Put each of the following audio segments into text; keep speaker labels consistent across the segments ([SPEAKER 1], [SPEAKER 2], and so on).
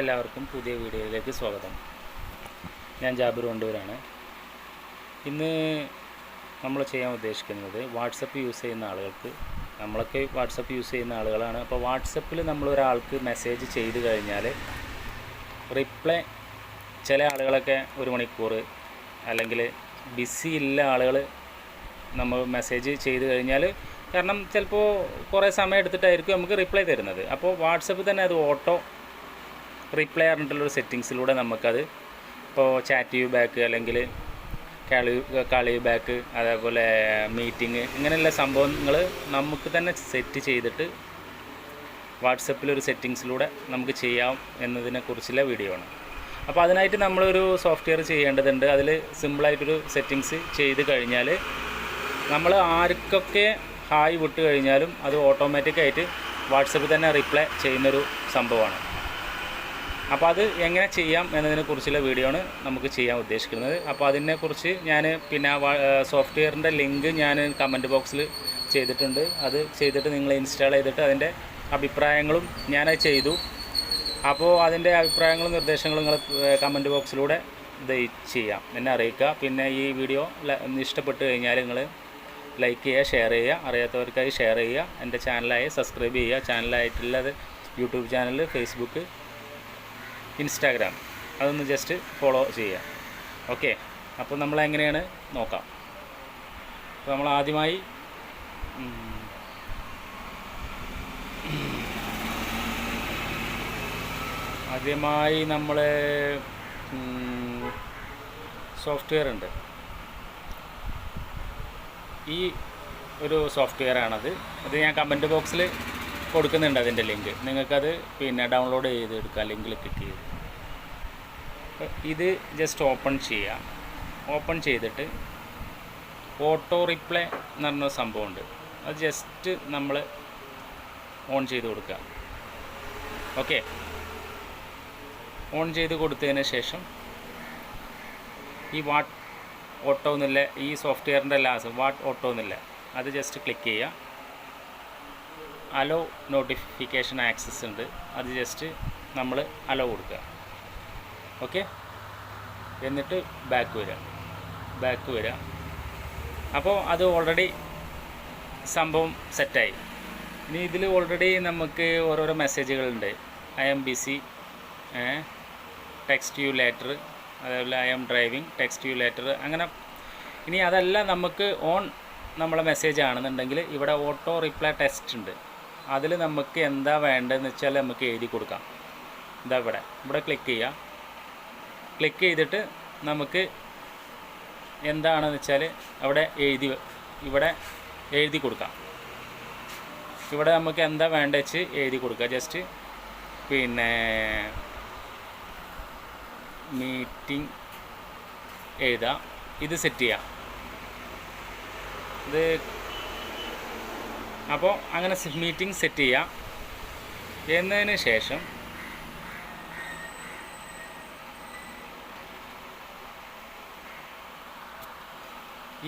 [SPEAKER 1] എല്ലാവർക്കും പുതിയ വീഡിയോയിലേക്ക് സ്വാഗതം. ഞാൻ ജാബിർ കൊണ്ടുവരാണ് ഇന്ന് നമ്മൾ ചെയ്യാൻ ഉദ്ദേശിക്കുന്നത് വാട്സപ്പ് യൂസ് ചെയ്യുന്ന ആളുകൾക്ക് നമ്മളൊക്കെ വാട്സപ്പ് യൂസ് ചെയ്യുന്ന ആളുകളാണ്. അപ്പോൾ വാട്സപ്പിൽ നമ്മൾ ഒരാൾക്ക് മെസ്സേജ് ചെയ്ത് കഴിഞ്ഞാൽ റിപ്ലൈ ചില ആളുകളൊക്കെ ഒരു മണിക്കൂർ അല്ലെങ്കിൽ ബിസി ഇല്ല ആളുകൾ നമ്മൾ മെസ്സേജ് ചെയ്ത് കഴിഞ്ഞാൽ കാരണം ചിലപ്പോൾ കുറേ സമയം എടുത്തിട്ടായിരിക്കും നമുക്ക് റിപ്ലൈ തരുന്നത്. അപ്പോൾ വാട്സപ്പ് തന്നെ അത് ഓട്ടോ റിപ്ലൈ പറഞ്ഞിട്ടുള്ളൊരു സെറ്റിങ്സിലൂടെ നമുക്കത് ഇപ്പോൾ ചാറ്റ് യു ബാക്ക് അല്ലെങ്കിൽ കളി കളി ബാക്ക് അതേപോലെ മീറ്റിംഗ് ഇങ്ങനെയുള്ള സംഭവങ്ങൾ നമുക്ക് തന്നെ സെറ്റ് ചെയ്തിട്ട് വാട്സപ്പിലൊരു സെറ്റിങ്സിലൂടെ നമുക്ക് ചെയ്യാം എന്നതിനെക്കുറിച്ചുള്ള വീഡിയോ ആണ്. അപ്പോൾ അതിനായിട്ട് നമ്മളൊരു സോഫ്റ്റ്വെയർ ചെയ്യേണ്ടതുണ്ട്. അതിൽ സിമ്പിളായിട്ടൊരു സെറ്റിങ്സ് ചെയ്ത് കഴിഞ്ഞാൽ നമ്മൾ ആർക്കൊക്കെ ഹായ് വിട്ട് കഴിഞ്ഞാലും അത് ഓട്ടോമാറ്റിക്കായിട്ട് വാട്സപ്പിൽ തന്നെ റിപ്ലൈ ചെയ്യുന്നൊരു സംഭവമാണ്. അപ്പോൾ അത് എങ്ങനെ ചെയ്യാം എന്നതിനെക്കുറിച്ചുള്ള വീഡിയോ ആണ് നമുക്ക് ചെയ്യാൻ ഉദ്ദേശിക്കുന്നത്. അപ്പോൾ അതിനെക്കുറിച്ച് ഞാൻ പിന്നെ സോഫ്റ്റ്വെയറിന്റെ ലിങ്ക് ഞാൻ കമന്റ് ബോക്സിൽ ചെയ്തിട്ടുണ്ട്. അത് ചെയ്തിട്ട് നിങ്ങൾ ഇൻസ്റ്റാൾ ചെയ്തിട്ട് അതിന്റെ അഭിപ്രായങ്ങളും ഞാനത് ചെയ്തു. അപ്പോൾ അതിന്റെ അഭിപ്രായങ്ങളും നിർദ്ദേശങ്ങളും നിങ്ങൾ കമന്റ് ബോക്സിലൂടെ ഇത് ചെയ്യാം. എന്നെ അറിയിക്കുക. പിന്നെ ഈ വീഡിയോ ഇഷ്ടപ്പെട്ട് കഴിഞ്ഞാൽ നിങ്ങൾ ലൈക്ക് ചെയ്യുക ഷെയർ ചെയ്യുക. അറിയാത്തവർക്കായി ഷെയർ ചെയ്യുക. എന്റെ ചാനലായി സബ്സ്ക്രൈബ് ചെയ്യുക. ചാനലായിട്ടുള്ളത് യൂട്യൂബ് ചാനൽ ഫേസ്ബുക്ക് ഇൻസ്റ്റാഗ്രാം. അതൊന്ന് ജസ്റ്റ് ഫോളോ ചെയ്യുക. ഓക്കെ അപ്പോൾ നമ്മൾ എങ്ങനെയാണ്? നോക്കാം. അപ്പോൾ നമ്മൾ ആദ്യമായി ആദ്യമായി നമ്മൾ സോഫ്റ്റ്വെയർ ഉണ്ട്. ഈ ഒരു സോഫ്റ്റ്വെയർ ആണത്. അത് ഞാൻ കമന്റ് ബോക്സിൽ കൊടുക്കുന്നുണ്ട് അതിന്റെ ലിങ്ക്. നിങ്ങൾക്കത് പിന്നെ ഡൗൺലോഡ് ചെയ്ത് എടുക്കുക ലിങ്കിൽ ക്ലിക്ക് ചെയ്ത് ഇത് ജസ്റ്റ് ഓപ്പൺ ചെയ്യാം. ഓപ്പൺ ചെയ്തിട്ട് ഓട്ടോ റിപ്ലൈ എന്ന് പറഞ്ഞ സംഭവമുണ്ട്. അത് ജസ്റ്റ് നമ്മൾ ഓൺ ചെയ്ത് കൊടുക്കുക. ഓക്കെ ഓൺ ചെയ്ത് കൊടുത്തതിന് ശേഷം ഈ വാട്ട് ഓട്ടോ എന്നില്ല ഈ സോഫ്റ്റ്വെയറിന്റെ ലാസ് വാട്ട് ഓട്ടോ എന്നില്ല അത് ജസ്റ്റ് ക്ലിക്ക് ചെയ്യുക. അലോ നോട്ടിഫിക്കേഷൻ ആക്സസ് ഉണ്ട്. അത് ജസ്റ്റ് നമ്മൾ അലോ കൊടുക്കുക. ഓക്കെ എന്നിട്ട് ബാക്ക് വരിക. ബാക്ക് വരിക. അപ്പോൾ അത് ഓൾറെഡി സംഭവം സെറ്റായി ഇനി ഇതിൽ ഓൾറെഡി നമുക്ക് ഓരോരോ മെസ്സേജുകളുണ്ട് I'm busy text you later അതേപോലെ I'm driving text you later അങ്ങനെ ഇനി അതെല്ലാം നമുക്ക് ഓൺ നമ്മളെ മെസ്സേജ് ആണെന്നുണ്ടെങ്കിൽ ഇവിടെ ഓട്ടോ റിപ്ലൈ ടെസ്റ്റ് ഉണ്ട്. അതിൽ നമുക്ക് എന്താ വേണ്ടതെന്ന് വെച്ചാൽ നമുക്ക് എഴുതി കൊടുക്കാം. ഇതാ ഇവിടെ. ഇവിടെ ക്ലിക്ക് ചെയ്യുക. ക്ലിക്ക് ചെയ്തിട്ട് നമുക്ക് എന്താണെന്ന് വെച്ചാൽ അവിടെ എഴുതി ഇവിടെ എഴുതി കൊടുക്കാം. ഇവിടെ നമുക്ക് എന്താ വേണ്ടത് വെച്ച് എഴുതി കൊടുക്കുക ജസ്റ്റ് പിന്നെ മീറ്റിംഗ് എഴുതാം. ഇത് സെറ്റ് ചെയ്യാം. ഇത് അപ്പോൾ അങ്ങനെ മീറ്റിംഗ് സെറ്റ് ചെയ്യാം. എന്നതിന് ശേഷം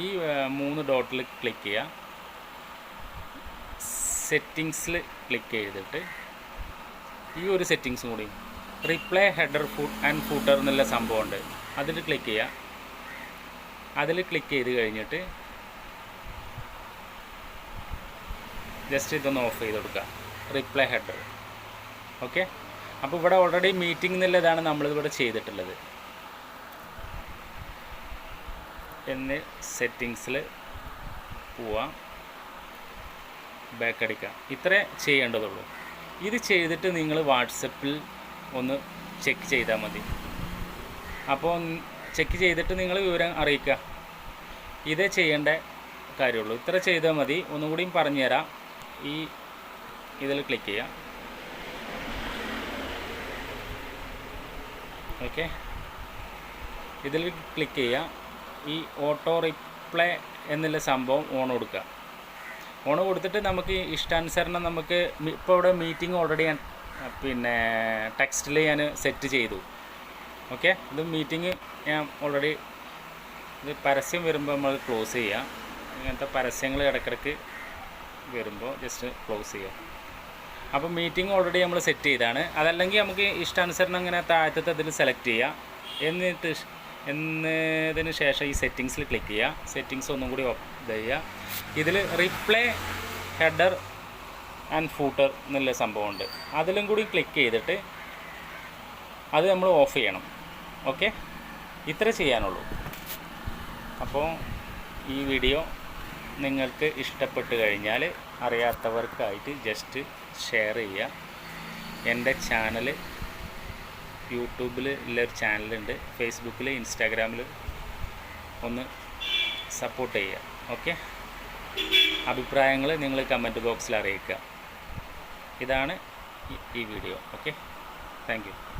[SPEAKER 1] ഈ മൂന്ന് ഡോട്ടിൽ ക്ലിക്ക് ചെയ്യുക സെറ്റിങ്സിൽ ക്ലിക്ക് ചെയ്തിട്ട് ഈ ഒരു സെറ്റിങ്സ് കൂടി. Reply header food and footer എന്നുള്ള സംഭവമുണ്ട് അതിൽ ക്ലിക്ക് ചെയ്യുക അതിൽ ക്ലിക്ക് ചെയ്ത് കഴിഞ്ഞിട്ട് ജസ്റ്റ് ഇതൊന്ന് ഓഫ് ചെയ്ത് കൊടുക്കുക. റിപ്ലൈ ഹെഡർ ഓക്കെ അപ്പോൾ ഇവിടെ ഓൾറെഡി മീറ്റിംഗ് എന്നുള്ളതാണ് നമ്മളിവിടെ ചെയ്തിട്ടുള്ളത്. എന്ന് സെറ്റിങ്സിൽ പോവാം. ബാക്ക് അടിക്കാം ഇത്രേ ചെയ്യേണ്ടതുള്ളൂ. ഇത് ചെയ്തിട്ട് നിങ്ങൾ വാട്സപ്പിൽ ഒന്ന് ചെക്ക് ചെയ്താൽ മതി. അപ്പോൾ ചെക്ക് ചെയ്തിട്ട് നിങ്ങൾ വിവരം അറിയിക്കുക. ഇതേ ചെയ്യേണ്ട കാര്യമുള്ളൂ. ഇത്ര ചെയ്താൽ മതി. ഒന്നുകൂടിയും പറഞ്ഞുതരാം. ഈ ഇതിൽ ക്ലിക്ക് ചെയ്യാം. ഓക്കെ ഇതിൽ ക്ലിക്ക് ചെയ്യാം. ഈ ഓട്ടോ റിപ്ലൈ എന്നുള്ള സംഭവം ഓൺ കൊടുക്കുക. ഓൺ കൊടുത്തിട്ട് നമുക്ക് ഇഷ്ടാനുസരണം നമുക്ക് ഇപ്പോൾ ഇവിടെ മീറ്റിംഗ് ഓൾറെഡി ഞാൻ പിന്നെ ടെക്സ്റ്റിൽ ഞാൻ സെറ്റ് ചെയ്തു. ഓക്കെ ഇത് മീറ്റിംഗ് ഞാൻ ഓൾറെഡി ഇത് പരസ്യം വരുമ്പോൾ നമ്മൾ ക്ലോസ് ചെയ്യുക ഇങ്ങനത്തെ പരസ്യങ്ങൾ ഇടയ്ക്കിടയ്ക്ക് വരുമ്പോൾ ജസ്റ്റ് ക്ലോസ് ചെയ്യുക അപ്പോൾ മീറ്റിംഗ് ഓൾറെഡി നമ്മൾ സെറ്റ് ചെയ്താണ്. അതല്ലെങ്കിൽ നമുക്ക് ഇഷ്ടാനുസരണം അങ്ങനെ താഴത്തെ അതിൽ സെലക്ട് ചെയ്യുക എന്നിട്ട് എന്നതിന് ശേഷം ഈ സെറ്റിങ്സിൽ ക്ലിക്ക് ചെയ്യുക സെറ്റിങ്സ് ഒന്നും കൂടി ഇത് ചെയ്യുക ഇതിൽ റിപ്ലൈ ഹെഡർ ആൻഡ് ഫൂട്ടർ എന്നുള്ള സംഭവമുണ്ട്. അതിലും കൂടി ക്ലിക്ക് ചെയ്തിട്ട് അത് നമ്മൾ ഓഫ് ചെയ്യണം. ഓക്കെ ഇത്ര ചെയ്യാനുള്ളൂ. അപ്പോൾ ഈ വീഡിയോ നിങ്ങൾക്ക് ഇഷ്ടപ്പെട്ട് കഴിഞ്ഞാൽ അറിയാത്തവർക്കായിട്ട് ജസ്റ്റ് ഷെയർ ചെയ്യുക. എന്റെ ചാനൽ യൂട്യൂബിൽ ഉള്ളൊരു ചാനലുണ്ട് ഫേസ്ബുക്കിൽ ഇൻസ്റ്റാഗ്രാമിൽ ഒന്ന് സപ്പോർട്ട് ചെയ്യുക. ഓക്കെ അഭിപ്രായങ്ങൾ നിങ്ങൾ കമന്റ് ബോക്സിൽ അറിയിക്കുക. ഇതാണ് ഈ- വീഡിയോ ഓക്കെ താങ്ക്